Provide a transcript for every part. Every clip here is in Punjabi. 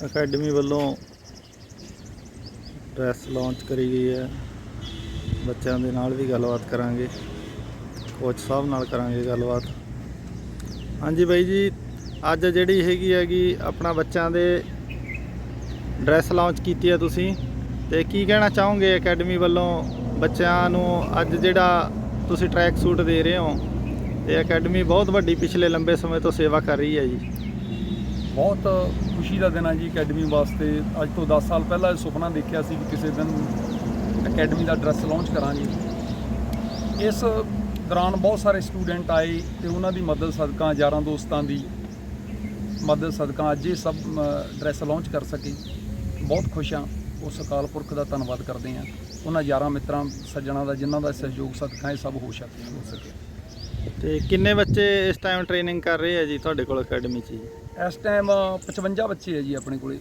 ਅਕੈਡਮੀ ਵੱਲੋਂ ਡਰੈਸ ਲਾਂਚ ਕਰੀ ਗਈ ਹੈ। ਬੱਚਿਆਂ ਦੇ ਨਾਲ ਵੀ ਗੱਲਬਾਤ ਕਰਾਂਗੇ। ਕੋਚ ਸਾਹਿਬ ਨਾਲ ਕਰਾਂਗੇ ਗੱਲਬਾਤ। ਹਾਂਜੀ ਬਾਈ ਜੀ, ਅੱਜ ਜਿਹੜੀ ਹੈਗੀ ਹੈਗੀ ਆਪਣਾ ਬੱਚਿਆਂ ਦੇ ਡਰੈਸ ਲਾਂਚ ਕੀਤੀ ਹੈ ਤੁਸੀਂ। ਤੇ ਕੀ ਕਹਿਣਾ ਚਾਹੋਗੇ ਅਕੈਡਮੀ ਵੱਲੋਂ ਬੱਚਿਆਂ ਨੂੰ ਅੱਜ ਜਿਹੜਾ ਤੁਸੀਂ ਟਰੈਕ ਸੂਟ ਦੇ ਰਹੇ ਹੋ? ਤੇ ਅਕੈਡਮੀ ਬਹੁਤ ਵੱਡੀ ਪਿਛਲੇ ਲੰਬੇ ਸਮੇਂ ਤੋਂ ਸੇਵਾ ਕਰ ਰਹੀ ਹੈ ਜੀ। ਬਹੁਤ ਖੁਸ਼ੀ ਦਾ ਦਿਨ ਆ ਜੀ ਅਕੈਡਮੀ ਵਾਸਤੇ। ਅੱਜ ਤੋਂ 10 ਸਾਲ ਪਹਿਲਾਂ ਇਹ ਸੁਪਨਾ ਦੇਖਿਆ ਸੀ ਕਿ ਕਿਸੇ ਦਿਨ ਅਕੈਡਮੀ ਦਾ ਡਰੈਸ ਲਾਂਚ ਕਰਾਂਗੇ। ਇਸ ਦੌਰਾਨ ਬਹੁਤ ਸਾਰੇ ਸਟੂਡੈਂਟ ਆਏ ਤੇ ਉਹਨਾਂ ਦੀ ਮਦਦ ਸਦਕਾ, ਯਾਰਾਂ ਦੋਸਤਾਂ ਦੀ ਮਦਦ ਸਦਕਾ ਅੱਜ ਇਹ ਸਭ ਡਰੈਸ ਲਾਂਚ ਕਰ ਸਕੇ। ਬਹੁਤ ਖੁਸ਼ ਹਾਂ। ਉਸ ਅਕਾਲ ਪੁਰਖ ਦਾ ਧੰਨਵਾਦ ਕਰਦੇ ਹਾਂ। ਉਹਨਾਂ ਯਾਰਾਂ ਮਿੱਤਰਾਂ, ਸੱਜਣਾ ਦਾ, ਜਿਨ੍ਹਾਂ ਦਾ ਸਹਿਯੋਗ ਸਦਕਾ ਇਹ ਸਭ ਹੋ ਸਕੇ ਤੇ ਕਿੰਨੇ ਬੱਚੇ ਇਸ ਟਾਈਮ ਟ੍ਰੇਨਿੰਗ ਕਰ ਰਹੇ ਆ ਜੀ ਤੁਹਾਡੇ ਕੋਲ ਅਕੈਡਮੀ 'ਚ ਜੀ? ਇਸ ਟਾਈਮ 55 ਬੱਚੇ ਹੈ ਜੀ ਆਪਣੇ ਕੋਲੇ।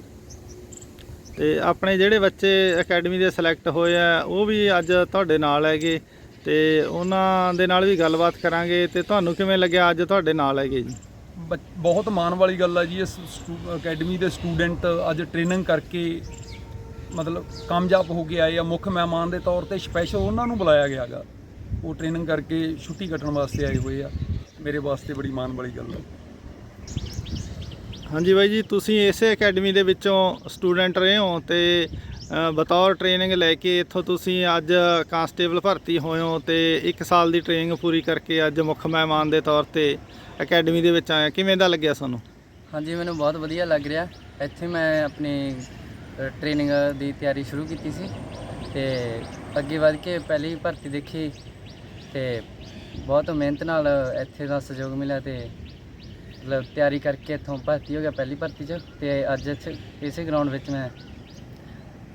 ਤੇ ਆਪਣੇ ਜਿਹੜੇ ਬੱਚੇ ਅਕੈਡਮੀ ਦੇ ਸਿਲੈਕਟ ਹੋਏ ਆ ਉਹ ਵੀ ਅੱਜ ਤੁਹਾਡੇ ਨਾਲ ਹੈਗੇ। ਤੇ ਉਹਨਾਂ ਦੇ ਨਾਲ ਵੀ ਗੱਲਬਾਤ ਕਰਾਂਗੇ। ਤੇ ਤੁਹਾਨੂੰ ਕਿਵੇਂ ਲੱਗਿਆ ਅੱਜ ਤੁਹਾਡੇ ਨਾਲ ਹੈਗੇ ਜੀ? ਬਹੁਤ ਮਾਣ ਵਾਲੀ ਗੱਲ ਹੈ ਜੀ ਇਸ ਅਕੈਡਮੀ ਦੇ ਸਟੂਡੈਂਟ ਅੱਜ ਟ੍ਰੇਨਿੰਗ ਕਰਕੇ ਮਤਲਬ ਕਾਮਯਾਬ ਹੋ ਕੇ ਆਏ ਆ। ਮੁੱਖ ਮਹਿਮਾਨ ਦੇ ਤੌਰ ਤੇ ਸਪੈਸ਼ਲ ਉਹਨਾਂ ਨੂੰ ਬੁਲਾਇਆ ਗਿਆ ਗਾ ਉਹ ਟ੍ਰੇਨਿੰਗ ਕਰਕੇ ਛੁੱਟੀ ਕੱਟਣ ਵਾਸਤੇ ਆਏ ਹੋਏ ਆ। ਮੇਰੇ ਵਾਸਤੇ ਬੜੀ ਮਾਣ ਵਾਲੀ ਗੱਲ ਹੈ ਹਾਂਜੀ ਬਾਈ ਜੀ ਤੁਸੀਂ ਇਸੇ ਅਕੈਡਮੀ ਦੇ ਵਿੱਚੋਂ ਸਟੂਡੈਂਟ ਰਹੇ ਹੋ ਤੇ ਬਤੌਰ ਟ੍ਰੇਨਿੰਗ ਲੈ ਕੇ ਇੱਥੋਂ ਤੁਸੀਂ ਅੱਜ ਕਾਂਸਟੇਬਲ ਭਰਤੀ ਹੋਏ ਹੋ ਤੇ 1 ਸਾਲ ਦੀ ਟ੍ਰੇਨਿੰਗ ਪੂਰੀ ਕਰਕੇ ਅੱਜ ਮੁੱਖ ਮਹਿਮਾਨ ਦੇ ਤੌਰ ਤੇ ਅਕੈਡਮੀ ਦੇ ਵਿੱਚ ਆਏ ਕਿਵੇਂ ਦਾ ਲੱਗਿਆ ਤੁਹਾਨੂੰ? ਹਾਂਜੀ ਮੈਨੂੰ ਬਹੁਤ ਵਧੀਆ ਲੱਗ ਰਿਹਾ। ਇੱਥੇ ਮੈਂ ਆਪਣੀ ਟ੍ਰੇਨਿੰਗ ਦੀ ਤਿਆਰੀ ਸ਼ੁਰੂ ਕੀਤੀ ਸੀ ਤੇ ਅੱਗੇ ਵਧ ਕੇ ਪਹਿਲੀ ਭਰਤੀ ਦੇਖੀ ਤੇ ਬਹੁਤ ਮਿਹਨਤ ਨਾਲ ਇੱਥੇ ਦਾ ਸਹਿਯੋਗ ਮਿਲਿਆ ਤੇ ਮਤਲਬ ਤਿਆਰੀ ਕਰਕੇ ਇੱਥੋਂ ਭਰਤੀ ਹੋ ਗਿਆ ਪਹਿਲੀ ਭਰਤੀ 'ਚ ਤੇ ਅੱਜ ਇੱਥੇ ਇਸੇ ਗਰਾਊਂਡ ਵਿੱਚ ਮੈਂ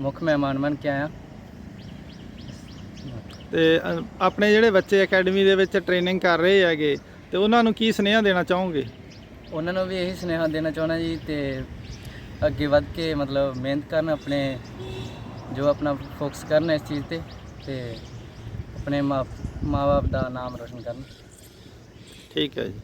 ਮੁੱਖ ਮਹਿਮਾਨ ਬਣ ਕੇ ਆਇਆ। ਤੇ ਅ, ਆਪਣੇ ਜਿਹੜੇ ਬੱਚੇ ਅਕੈਡਮੀ ਦੇ ਵਿੱਚ ਟ੍ਰੇਨਿੰਗ ਕਰ ਰਹੇ ਹੈਗੇ ਤੇ ਉਹਨਾਂ ਨੂੰ ਕੀ ਸੁਨੇਹਾ ਦੇਣਾ ਚਾਹੋਗੇ? ਉਹਨਾਂ ਨੂੰ ਵੀ ਇਹੀ ਸੁਨੇਹਾ ਦੇਣਾ ਚਾਹੁੰਦਾ ਜੀ ਤੇ ਅੱਗੇ ਵੱਧ ਕੇ ਮਤਲਬ ਮਿਹਨਤ ਕਰਨ ਆਪਣੇ ਜੋ ਆਪਣਾ ਫੋਕਸ ਕਰਨ ਇਸ ਚੀਜ਼ ਤੇ ਤੇ ਆਪਣੇ ਮਾਂ ਮਾਂ ਬਾਪ ਦਾ ਨਾਮ ਰੋਸ਼ਨ ਕਰਨ। ਠੀਕ ਹੈ ਜੀ।